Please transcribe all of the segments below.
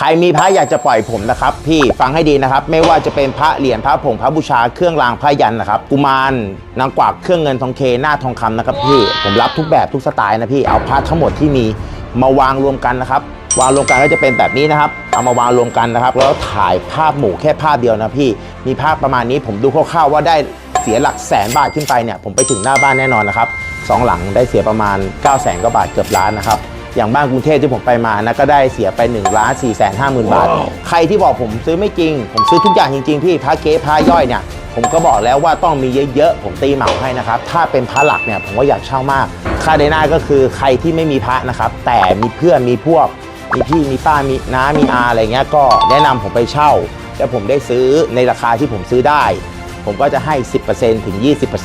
ใครมีพระอยากจะปล่อยผมนะครับ พี่ฟังให้ดีนะครับ ไม่ว่าจะเป็นพระเหรียญพระผงพระบูชาเครื่องรางพระยันนะครับ กุมารนางกวักเครื่องเงินทองเคหน้าทองคำนะครับพี่ผมรับทุกแบบทุกสไตล์นะพี่เอาพระทั้งหมดที่มีมาวางรวมกันนะครับวางรวมกันก็จะเป็นแบบนี้นะครับ เอามาวางรวมกันนะครับ แล้วถ่ายภาพหมู่แค่ภาพเดียวนะพี่ มีภาพประมาณนี้ผมดูคร่าวๆว่าได้เสียหลักแสนบาทขึ้นไปเนี่ย ผมไปถึงหน้าบ้านแน่นอนนะครับสองหลังได้เสียประมาณ9 0 0แสนกว่าบาทเกือบล้านนะครับ อย่างบ้านกรุงเทพที่ผมไปมานะก็ได้เสียไป1ล้าน4แสนห้าหมื่นบาท ใครที่บอกผมซื้อไม่จริง ผมซื้อทุกอย่างจริง ๆ พี่พระเก๊พระย่อยเนี่ยผมก็บอกแล้วว่าต้องมีเยอะๆ ผมตีเหมาให้นะครับ ถ้าเป็นพระหลักเนี่ยผมก็อยากเช่ามาก ค่าเดน่าก็คือใครที่ไม่มีพระนะครับ แต่มีเพื่อนมีพวก มีพี่มีป้ามีน้ามีอาอะไรเงี้ยก็แนะนำผมไปเช่า แล้วผมได้ซื้อในราคาที่ผมซื้อได้ ผมก็จะให้ 10%ถึง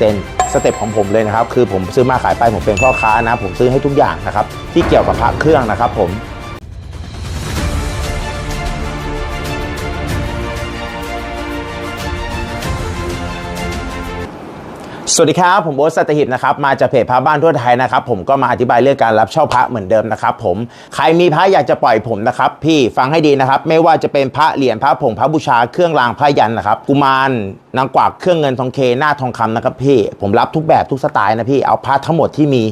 20%สเต็ปของผมเลยนะครับ คือผมซื้อมาขายไปผมเป็นพ่อค้านะ ผมซื้อให้ทุกอย่างนะครับ ที่เกี่ยวกับพระเครื่องนะครับผม สวัสดีครับ ผมโบ๊ทสัตหิบนะครับมาจากเพจพระบ้านทั่วไทยนะครับผมก็มาอธิบายเรื่องการรับเช่าพระเหมือนเดิมนะครับผมใครมีพระอยากจะปล่อยผมนะครับพี่ฟังให้ดีนะครับไม่ว่าจะเป็นพระเหรียญพระผงพระบูชาเครื่องรางพระยันนะครับกุมารนางกวักเครื่องเงินทองเคหน้าทองคำนะครับพี่ผมรับทุกแบบทุกสไตล์นะพี่เอาพระทั้งหมดที่มี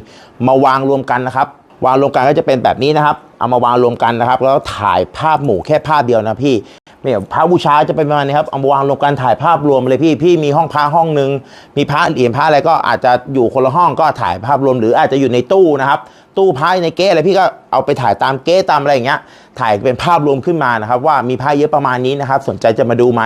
มาวางรวมกันนะครับวางรวมกันก็จะเป็นแบบนี้นะครับเอามาวางรวมกันนะครับแล้วถ่ายภาพหมู่แค่ภาพเดียวนะพี่ เนี่ยพระบูชาจะเป็นประมาณนี้ครับเอามาวางรวมกันถ่ายภาพรวมเลยพี่พี่มีห้องพระห้องหนึ่งมีพระเหรียญพระอะไรก็อาจจะอยู่คนละห้องก็ถ่ายภาพรวม หรืออาจจะอยู่ในตู้นะครับ ตู้พระในเก๊อะไรพี่ก็เอาไปถ่ายตามเก๊ตามอะไรอย่างเงี้ย ถ่ายเป็นภาพรวมขึ้นมานะครับ ว่ามีพระเยอะประมาณนี้นะครับ สนใจจะมาดูไหม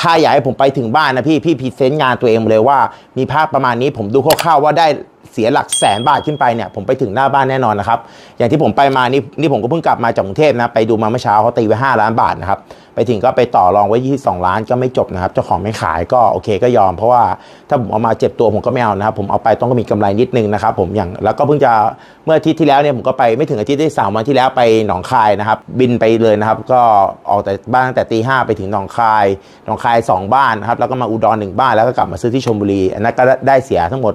ถ้าอยากให้ผมไปถึงบ้านนะพี่พี่พรีเซนต์งานตัวเองเลยว่า มีภาพประมาณนี้ผมดูคร่าวๆว่าได้ เสียหลักแสนบาทขึ้นไปเนี่ยผมไปถึงหน้าบ้านแน่นอนนะครับอย่างที่ผมไปมานี่นี่ผมก็เพิ่งกลับมาจากกรุงเทพนะไปดูมาเมื่อเช้าเขาตีไว้5ล้านบาทนะครับไปถึงก็ไปต่อรองไว้22ล้านก็ไม่จบนะครับเจ้าของไม่ขายก็โอเคก็ยอม เพราะว่าถ้าผมเอามาเจ็บตัวผมก็ไม่เอานะครับผมเอาไปต้องก็มีกำไรนิดนึงนะครับผมอย่างแล้วก็เพิ่งจะเมื่ออาทิตย์ที่แล้วเนี่ยผมก็ไปไม่ถึงอาทิตย์ที่สามวันที่แล้วไปหนองคายนะครับบินไปเลยนะครับก็ออกแต่บ้านตั้งแต่ตีห้าไปถึงหนองคายหนองคายสองบ้านนะครับแล้วก็มาอุดรหนึ่งบ้านแล้วก็กลับมาซื้อที่ชลบุรีอันนั้นก็ได้เสียทั้งหมด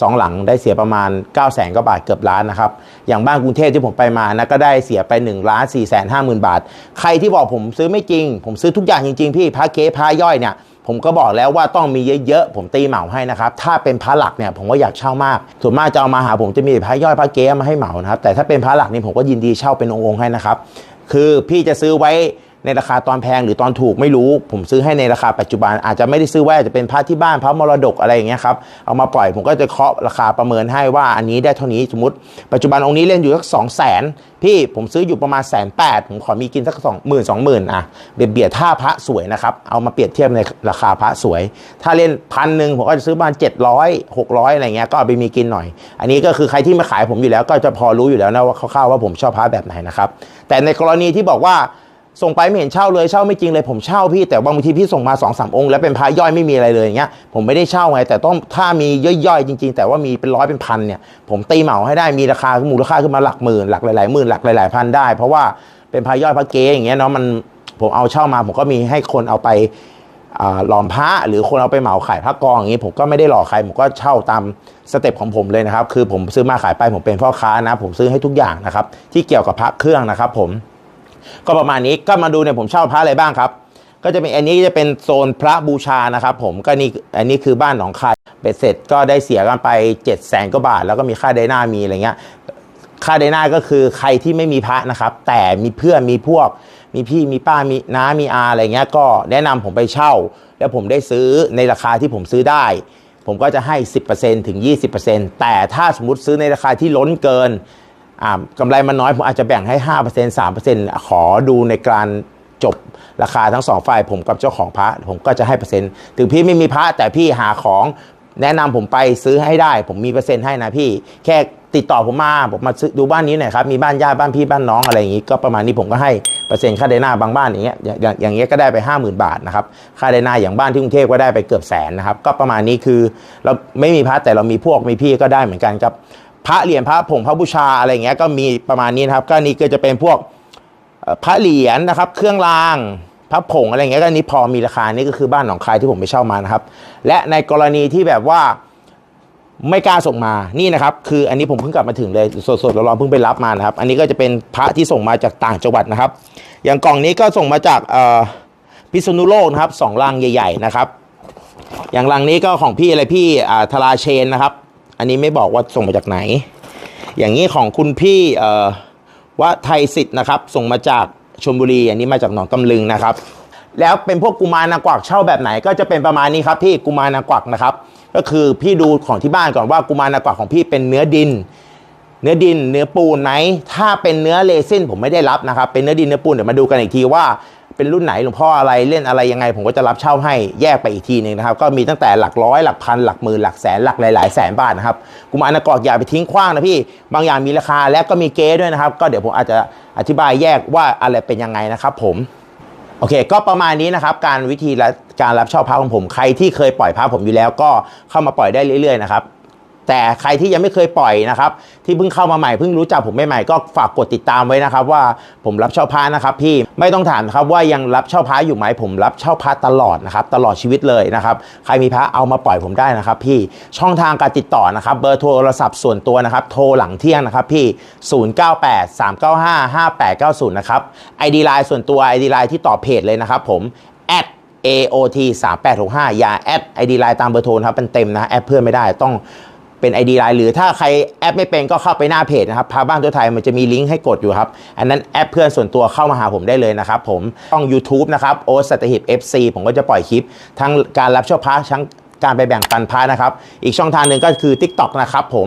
สองหลังได้เสียประมาณ 9 0 0แสนกว่าบาทเกือบล้านนะครับ อย่างบ้านกรุงเทพที่ผมไปมานะก็ได้เสียไป1ล้าน4แสนห้าหมื่นบาท ใครที่บอกผมซื้อไม่จริง ผมซื้อทุกอย่างจริง ๆ พี่พระเก๊พระย่อยเนี่ยผมก็บอกแล้วว่าต้องมีเยอะๆ ผมตีเหมาให้นะครับ ถ้าเป็นพระหลักเนี่ยผมก็อยากเช่ามาก ส่วนมากจะเอามาหาผมจะมีพระย่อยพระเก๊มาให้เหมานะครับ แต่ถ้าเป็นพระหลักนี่ผมก็ยินดีเช่าเป็นองค์ๆให้นะครับ คือพี่จะซื้อไว้ ในราคาตอนแพงหรือตอนถูกไม่รู้ ผมซื้อให้ในราคาปัจจุบัน อาจจะไม่ได้ซื้อไว้อาจจะเป็นพระที่บ้านพระมรดกอะไรอย่างเงี้ยครับเอามาปล่อยผมก็จะเคาะราคาประเมินให้ว่าอันนี้ได้เท่านี้สมมติ ปัจจุบันองค์นี้เล่นอยู่สักสองแสนพี่ผมซื้ออยู่ประมาณแสนแปดผมขอมีกินสักสองหมื่นสองหมื่นอะเบียดเบียดท่าพระสวยนะครับเอามาเปรียบเทียบในราคาพระสวย ถ้าเล่นพันหนึ่งผมก็จะซื้อประมาณเจ็ดร้อยหกร้อยอะไรเงี้ยก็เอาไปมีกินหน่อย อันนี้ก็คือใครที่มาขายผมอยู่แล้วก็จะพอรู้อยู่แล้วนะว่าคร่าวๆว่าผมชอบพระแบบไหนนะครับแต่ในกรณีที่บอกว่า ส่งไปไม่เห็นเช่าเลยเช่าไม่จริงเลยผมเช่าพี่แต่บางทีพี่ส่งมา2อสองค์แล้วเป็นพระย่อยไม่มีอะไรเลยอย่างเงี้ยผมไม่ได้เช่าไงแต่ต้องถ้ามีย่อยๆจริง ๆ แต่ว่ามีเป็นร้อยเป็นพันเนี่ยผมตีเหมาให้ได้มีราคามูลค่าขึ้นมาหลักหมื่นหลักหลายๆหมื่นหลักหลายๆพันได้ เพราะว่าเป็นพระย่อยพระเก๊อย่างเงี้ยเนาะมันผมเอาเช่ามาผมก็มีให้คนเอาไปหลอมพระหรือคนเอาไปเหมาขายพระกองอย่างงี้ผมก็ไม่ได้หลอกใครผมก็เช่าตามสเต็ปของผมเลยนะครับคือผมซื้อมาขายไปผมเป็นพ่อค้านะ ผมซื้อให้ทุกอย่างนะครับที่เกี่ยวกับพระเครื่องนะครับผม ก็ประมาณนี้ก็มาดูเนี่ยผมเช่าพระอะไรบ้างครับ ก็จะเป็นอันนี้จะเป็นโซนพระบูชานะครับ ผมก็นี่อันนี้คือบ้านหนองคายเบ็ดเสร็จก็ได้เสียกันไป7จ็ดแสนกว่าบาท แล้วก็มีค่าไดนามีอะไรเงี้ยค่าไดนาก็คือใครที่ไม่มีพระนะครับ แต่มีเพื่อนมีพวก มีพี่มีป้ามีน้ามีอาอะไรเงี้ยก็แนะนำผมไปเช่า แล้วผมได้ซื้อในราคาที่ผมซื้อได้ผมก็จะให้ 10%ถึง 20%แต่ถ้าสมมติซื้อในราคาที่ล้นเกิน กำไรมันน้อยผมอาจจะแบ่งให้ 5% 3%ขอดูในการจบราคาทั้งสองฝ่ายผมกับเจ้าของพระผมก็จะให้เปอร์เซ็นต์ถึงพี่ไม่มีพระแต่พี่หาของแนะนำผมไปซื้อให้ได้ ผมมีเปอร์เซ็นต์ให้นะพี่ แค่ติดต่อผมมาผมมาซื้อดูบ้านนี้หน่อยครับ มีบ้านญาติบ้านพี่บ้านน้องอะไรอย่างงี้ ก็ประมาณนี้ผมก็ให้เปอร์เซ็นต์ค่าไดหน้าบางบ้านอย่างเงี้ยอย่างอย่างเงี้ยก็ได้ไป 50,000 บาทนะครับค่าไดหน้าอย่างบ้านที่กรุงเทพก็ได้ไปเกือบแสนนะครับก็ประมาณนี้คือเราไม่มีพระแต่เรามีพวกมีพี่ก็ได้เหมือนกันครับ พระเหรียญพระผงพระบูชาอะไรอย่างเงี้ยก็มีประมาณนี้นะครับ ก็นี่ก็จะเป็นพวกพระเหรียญนะครับ เครื่องรางพระผงอะไรอย่างเงี้ยก็นี่พอมีราคานี่ก็คือบ้านหนองคายที่ผมไปเช่ามานะครับ และในกรณีที่แบบว่าไม่กล้าส่งมา นี่นะครับ คืออันนี้ผมเพิ่งกลับมาถึงเลยสดๆร้อนๆเพิ่งไปรับมานะครับ อันนี้ก็จะเป็นพระที่ส่งมาจากต่างจังหวัดนะครับ อย่างกล่องนี้ก็ส่งมาจากพิษณุโลกนะครับสองลังใหญ่ ๆ นะครับ อย่างลังนี้ก็ของพี่อะไรพี่อ่าทราเชนนะครับ อันนี้ไม่บอกว่าส่งมาจากไหน อย่างนี้ของคุณพี่เอ่อว่าไทยสิทธิ์นะครับ ส่งมาจากชลบุรี อันนี้มาจากหนองตำลึงนะครับ แล้วเป็นพวกกุมารนางกวักเช่าแบบไหน ก็จะเป็นประมาณนี้ครับพี่กุมารนางกวักนะครับ ก็คือพี่ดูของที่บ้านก่อนว่ากุมารนางกวักของพี่เป็นเนื้อดิน เนื้อดิน เนื้อปูนไหมถ้าเป็นเนื้อเลซินผมไม่ได้รับนะครับ เป็นเนื้อดินเนื้อปูนเดี๋ยวมาดูกันอีกทีว่า เป็นรุ่นไหนหลวงพ่ออะไรเล่นอะไรยังไง ผมก็จะรับเช่าให้แยกไปอีกทีหนึ่งนะครับ ก็มีตั้งแต่หลักร้อยหลักพันหลักหมื่นหลักแสนหลักหลายๆแสนบาทนะครับกุมารนกวักอย่าไปทิ้งขว้างนะพี่ บางอย่างมีราคาและก็มีเก๊ด้วยนะครับ ก็เดี๋ยวผมอาจจะอธิบายแยกว่าอะไรเป็นยังไงนะครับ ผมโอเค ก็ประมาณนี้นะครับ การวิธีและการรับเช่าพระของผม ใครที่เคยปล่อยพระผมอยู่แล้วก็เข้ามาปล่อยได้เรื่อยๆนะครับ แต่ใครที่ยังไม่เคยปล่อยนะครับ ที่เพิ่งเข้ามาใหม่เพิ่งรู้จักผมใหม่ๆก็ฝากกดติดตามไว้นะครับ ว่าผมรับเช่าพระนะครับ พี่ไม่ต้องถามครับว่ายังรับเช่าพระอยู่ไหมผมรับเช่าพระตลอดนะครับตลอดชีวิตเลยนะครับใครมีพระเอามาปล่อยผมได้นะครับ พี่ช่องทางการติดต่อนะครับ เบอร์โทรศัพท์ส่วนตัวนะครับ โทรหลังเที่ยงนะครับพี่ 0983955890 นะครับ ID ไลน์ส่วนตัว ID ไลน์ที่ต่อเพจเลยนะครับผม AOT 3865อย่าแอด ID ไลน์ตามเบอร์โทรนครับเป็นเต็มนะ แอดเพื่อนไม่ได้ต้อง เป็น ID ไลน์หรือถ้าใครแอปไม่เป็นก็เข้าไปหน้าเพจนะครับพาบ้านทัวไทยมันจะมีลิงก์ให้กดอยู่ครับ อันนั้นแอปเพื่อนส่วนตัวเข้ามาหาผมได้เลยนะครับผมช่อง YouTube นะครับโอสัตหิบ FC ผมก็จะปล่อยคลิป ทั้งการรับเช่าพระทั้งการไปแบ่งปันพระนะครับ อีกช่องทางหนึ่งก็คือ TikTok นะครับผม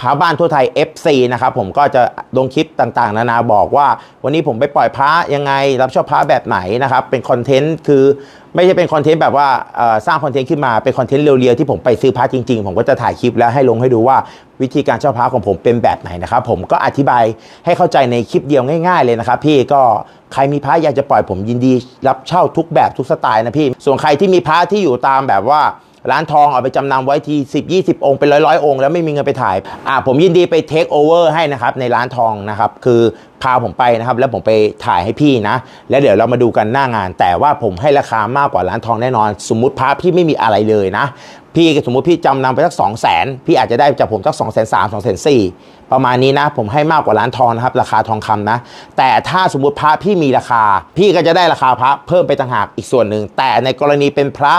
พระบ้านทั่วไทย FC นะครับผมก็จะลงคลิปต่างๆ นานาบอกว่า วันนี้ผมไปปล่อยพระยังไง รับชอบพระแบบไหนนะครับ เป็นคอนเทนต์คือไม่ใช่เป็นคอนเทนต์แบบว่าสร้างคอนเทนต์ขึ้นมาเป็นคอนเทนต์เรียวๆที่ผมไปซื้อพระจริงๆ ผมก็จะถ่ายคลิปแล้วให้ลงให้ดูว่าวิธีการเช่าพระของผมเป็นแบบไหนนะครับผมก็อธิบายให้เข้าใจในคลิปเดียวง่ายๆเลยนะครับพี่ก็ใครมีพระอยากจะปล่อยผมยินดี รับเช่าทุกแบบทุกสไตล์นะพี่ส่วนใครที่มีพระที่อยู่ตามแบบว่า ร้านทองเอาไปจำนำไว้ที10 20 องค์เป็นร้อยร้อยองค์แล้วไม่มีเงินไปถ่ายอ่าผมยินดีไปเทคโอเวอร์ให้นะครับในร้านทองนะครับคือพาผมไปนะครับ แล้วผมไปถ่ายให้พี่นะ แล้วเดี๋ยวเรามาดูกันหน้างาน แต่ว่าผมให้ราคามากกว่าร้านทองแน่นอน สมมุติพระพี่ไม่มีอะไรเลยนะ พี่สมมุติพี่จำนำไปสัก2 0 0 0 0 0พี่อาจจะได้จากผมสัก2 3 0 0 0 0 2 4 0 0 0ประมาณนี้นะ ผมให้มากกว่าร้านทองนะครับ ราคาทองคำนะ แต่ถ้าสมมุติพระพี่มีราคา พี่ก็จะได้ราคาพระเพิ่มไปต่างหากอีกส่วนหนึ่งแต่ในกรณีเป็นพระ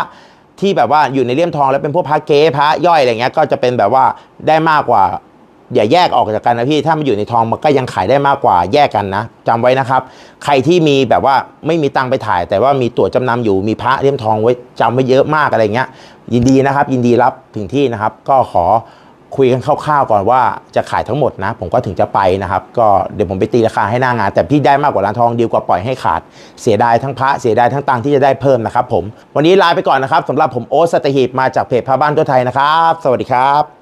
ที่แบบว่าอยู่ในเลี่ยมทองแล้วเป็นพวกพระเก๊พระย่อยอะไรเงี้ยก็จะเป็นแบบว่าได้มากกว่าอย่าแยกออกจากกันนะพี่ ถ้ามันอยู่ในทองมันก็ยังขายได้มากกว่าแยกกันนะจำไว้นะครับ ใครที่มีแบบว่าไม่มีตังไปถ่าย แต่ว่ามีตั๋วจำนำอยู่มีพระเลี่ยมทองไว้จำไว้เยอะมากอะไรเงี้ย ยินดีนะครับ ยินดีรับถึงที่นะครับ ก็ขอ คุยกันคร่าวๆก่อนว่าจะขายทั้งหมดนะ ผมก็ถึงจะไปนะครับ ก็เดี๋ยวผมไปตีราคาให้หน้างาน แต่พี่ได้มากกว่าร้านทองดีกว่าปล่อยให้ขาด เสียดายทั้งพระเสียดายทั้งตังที่จะได้เพิ่มนะครับผมวันนี้ลาไปก่อนนะครับสำหรับผมโอ๊ตสตหีบมาจากเพจพระบ้านทั่วไทยนะครับ สวัสดีครับ